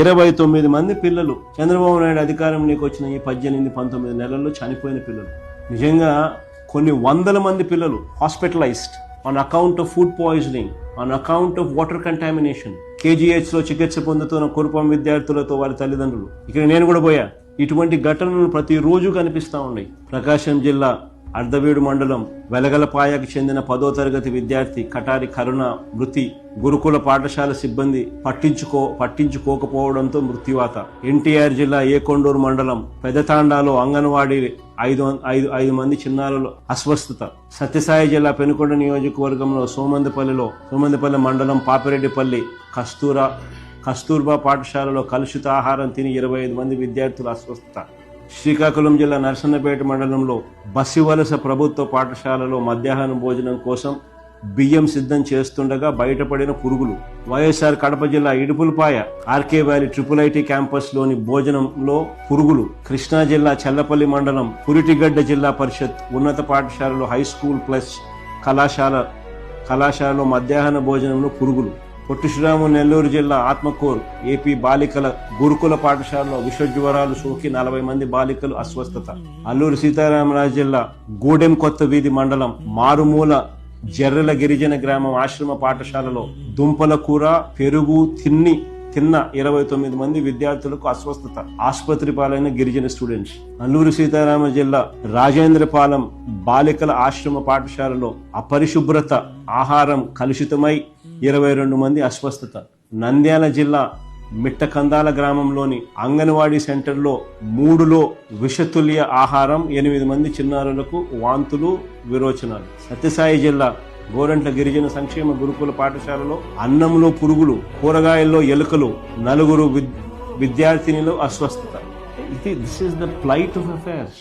ఇరవై తొమ్మిది మంది పిల్లలు. చంద్రబాబు నాయుడు అధికారంలోకి వచ్చిన ఈ పద్దెనిమిది పంతొమ్మిది నెలల్లో చనిపోయిన పిల్లలు. నిజంగా కొన్ని వందల మంది పిల్లలు hospitalised on account of food poisoning on account of water contamination కేజీహెచ్లో చికిత్స పొందుతున్న కురుపం విద్యార్థులతో వారి తల్లిదండ్రులు. ఇక్కడ నేను కూడా పోయా. ఇటువంటి ఘటనలు ప్రతిరోజు కనిపిస్తా ఉన్నాయి. ప్రకాశం జిల్లా అర్ధవీడు మండలం వెలగలపాయకు చెందిన పదో తరగతి విద్యార్థి కటారి కరుణ మృతి గురుకుల పాఠశాల సిబ్బంది పట్టించుకో పట్టించుకోకపోవడంతో మృత్యువాత. ఎన్టీఆర్ జిల్లా ఏకొండూరు మండలం పెదతాండాలో అంగన్వాడీ ఐదు ఐదు ఐదు మంది చిన్నారులు అస్వస్థత. సత్యసాయి జిల్లా పెనుకొండ నియోజకవర్గంలో సోమందిపల్లిలో సోమందిపల్లి మండలం పాపిరెడ్డిపల్లి కస్తూరా కస్తూర్బా పాఠశాలలో కలుషిత ఆహారం తిని ఇరవై ఐదు మంది విద్యార్థులు అస్వస్థత. శ్రీకాకుళం జిల్లా నరసన్నపేట మండలంలో బస్సివలస ప్రభుత్వ పాఠశాలలో మధ్యాహ్నం భోజనం కోసం బియ్యం సిద్ధం చేస్తుండగా బయటపడిన పురుగులు. వైఎస్ఆర్ కడప జిల్లా Idupulapaya RK valley triple IT క్యాంపస్లోని భోజనంలో పురుగులు. కృష్ణా జిల్లా చల్లపల్లి మండలం పురిటిగడ్డ జిల్లా పరిషత్ ఉన్నత పాఠశాలలో హై స్కూల్ ప్లస్ కళాశాల కళాశాలలో మధ్యాహ్న భోజనంలో పురుగులు. పొట్టి శ్రీరాము నెల్లూరు జిల్లా ఆత్మకూరు ఏపీ బాలికల గురుకుల పాఠశాలలో విషజ్వరాలు సోకి నలభై మంది బాలికలు అస్వస్థత. అల్లూరు సీతారామరాజు జిల్లా గూడెం కొత్త వీధి మండలం మారుమూల జర్రెల గిరిజన గ్రామం ఆశ్రమ పాఠశాలలో దుంపల కూర పెరుగు తిన్ని తిన్న ఇరవై తొమ్మిది మంది విద్యార్థులకు అస్వస్థత. ఆసుపత్రి పాలైన గిరిజన స్టూడెంట్స్. అల్లూరు సీతారామ జిల్లా రాజేంద్రపాలెం బాలికల ఆశ్రమ పాఠశాలలో అపరిశుభ్రత ఆహారం కలుషితమై ఇరవై రెండు మంది అస్వస్థత. నంద్యాల జిల్లా మిట్టకందాల గ్రామంలోని అంగన్వాడీ సెంటర్లో మూడులో విషతుల్య ఆహారం ఎనిమిది మంది చిన్నారులకు వాంతులు విరోచనాలు. సత్యసాయి జిల్లా గోరంట్ల గిరిజన సంక్షేమ గురుకుల పాఠశాలలో అన్నంలో పురుగులు కూరగాయల్లో ఎలుకలు నలుగురు విద్యార్థినిలో అస్వస్థత. ఇది this is the plight of affairs